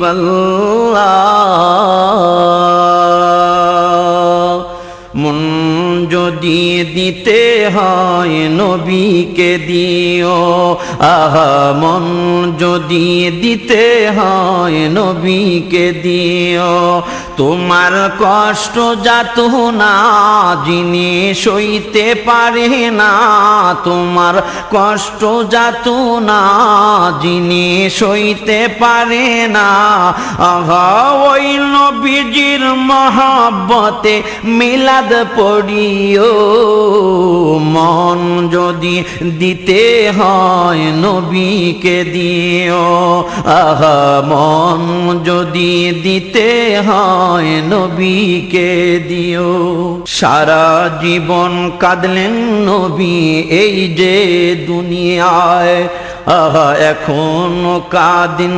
بل হয় নবীকে দিও। আহা, মন যদি দিতে হয় নবীকে দিও। তোমার কষ্ট যাত না, যিনি সইতে পারে না। তোমার কষ্ট যাত না, যিনি সইতে পারে না। আহা, ওই নবীজির মহাব্বতে মিলাদ পড়িও। যদি দিতে হয় নবীকে দিও। আহা, মন যদি দিতে হয় নবীকে দিও। সারা জীবন কাঁদলেন নবী এই যে দুনিয়ায়। আহা, এখন কাদিন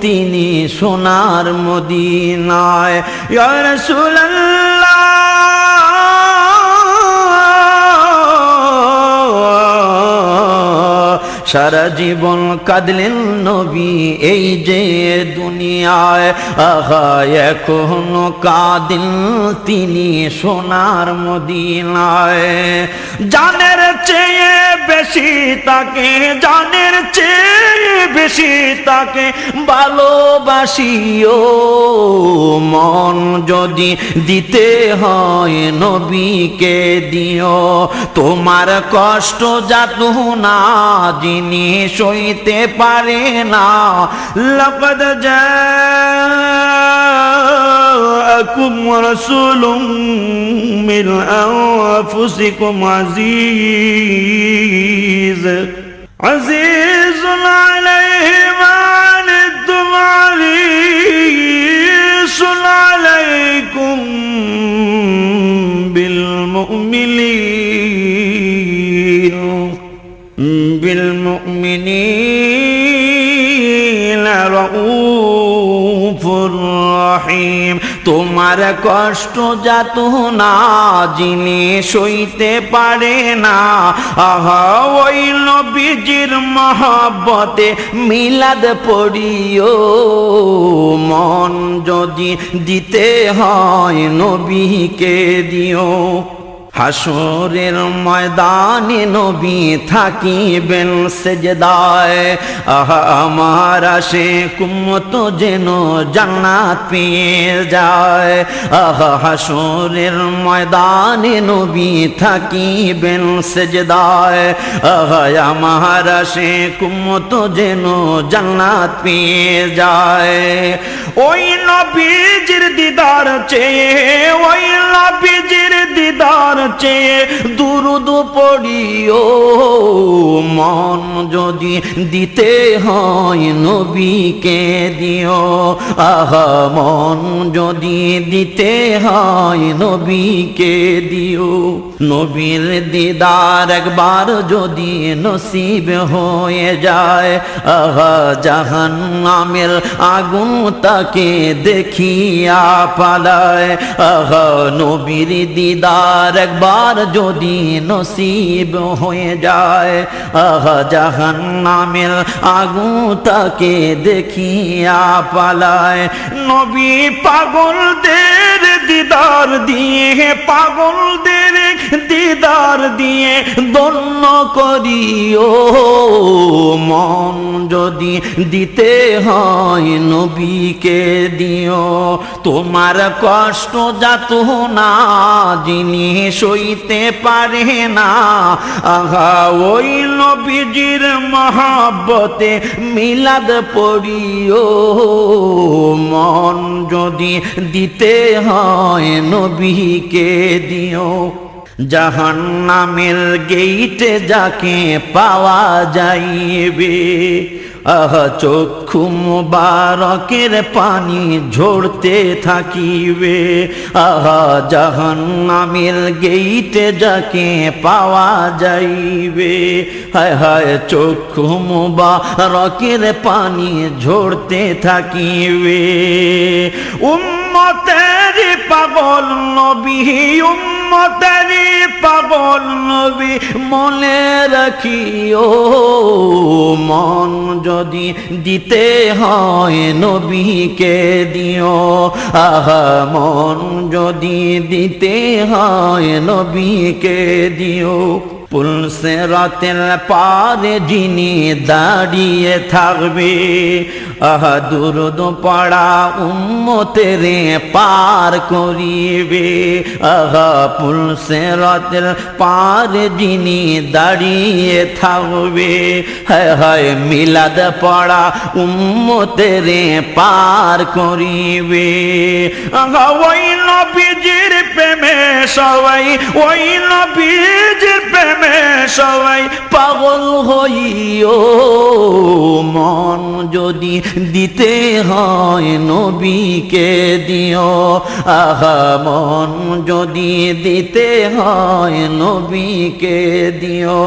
তিনি সোনার মদিনায়। ইয়া সারা জীবন কাঁদলেন নবী, এই যে দুনিয়ায়। আহা, এখনও কাঁদিন তিনি সোনার মদিনায়। জানের চেয়ে বেশি তাকে, জানের চেয়ে বেশি তাকে ভালোবাসিও মন যদি দিতে হয় নবীকে দিও তোমার কষ্ট যাত না যিনি সইতে পারে না লকদ جاءكم رسول من أنفسكم عزيز عزيز عليه ما তোমার কষ্ট যাত না, যিনি সইতে পারে না। আহা, ওই নবীজির মহাব্বতে মিলাদ পড়িও। মন যদি দিতে হয় নবীকে দিও। হাসরের ময়দানে নবী থাকিবেন সেজদায়। আহা, আমার আসে কুমত যেন জান্নাত পেয়ে যায়। আহা, হাসরের ময়দানে নবী থাকিবেন সেজদায়। আহা, আমার আসে কুমত যেন জান্নাত পেয়ে যায়। ওই নবীজির দিদার চেয়ে, ওই নবীজির দিদার চেয়ে দুরুদ পড়িও, মন যদি দিতে হয় নবীকে দিও। আহা, মন যদি দিতে হয় নবীকে দিও। নবীর দিদার একবার যদি নসিব হয়ে যায়, আহা জাহান নামের আগুন তাকে দেখিয়া পালায়। আহা, নবীর দিদার একবার যদি নসিব হয়ে যায়। আহা জাহান নামের আগু তাকে দেখিয়া পালায়। নবী পাগলদের দিদার দিয়ে পাগলদের দিদার দিয়ে দন্য করিও। মন যদি দিতে হয় নবীকে দিও। তোমার কষ্ট যাত না, যিনি সইতে পারে না। আহা, ওই নবীজির মহাব্বতে মিলাদ পড়িও। মন যদি দিতে হয় নবীকে দিও। জাহান নামের গেইটে যাকে পাওয়া যাইবে, আহা, চক্ষু মুবারকের পানি ঝরতে থাকিবে। আহ জাহান নামের গেইটে যাকে পাওয়া যাইবে, হায় হায়, চক্ষু মুবারকের পানি ঝরতে থাকিবে। উম্মতের পাগল নবী উম্মতের পাগল নবী, মনে রাখিও, মন যদি দিতে হয় নবীকে দিও, আহা, মন যদি দিতে হয় নবীকে দিও। পুলসে রাতের পারে যিনি দাঁড়িয়ে থাকবে, আহা, দুরুদ পড়া উম্মতেরে পার করিবে। আহা, পুলসে রাতের পারে যিনি দাঁড়িয়ে থাকবে, হায় হায়, মিলাদ পড়া উম্মতেরে পার করিবে। আহা, ওই নবীজির প্রেমে সবাই, ওই নবীজির প্রেমে সবাই পাগল হইও। মন যদি দিতে হয় নবীকে দিও, আহা, মন যদি দিতে হয় নবীকে দিও।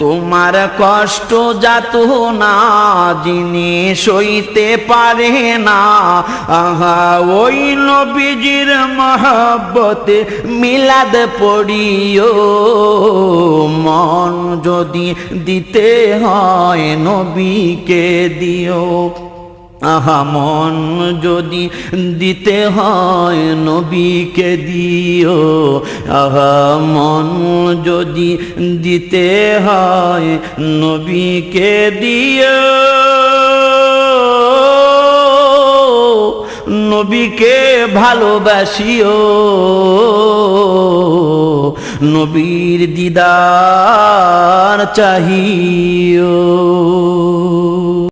তোমার কষ্ট যাত না, যিনি সইতে পারে না, আহা, ওই নবীজির মহাব্বতে মিলাদ পড়িও, মন যদি দিতে হয় নবীকে দিও। আহা, মন যদি দিতে হয় নবীকে দিও। আহা, মন যদি দিতে হয় নবীকে দিও। নবীকে ভালোবাসিও। নবীর দিদার চাহিও।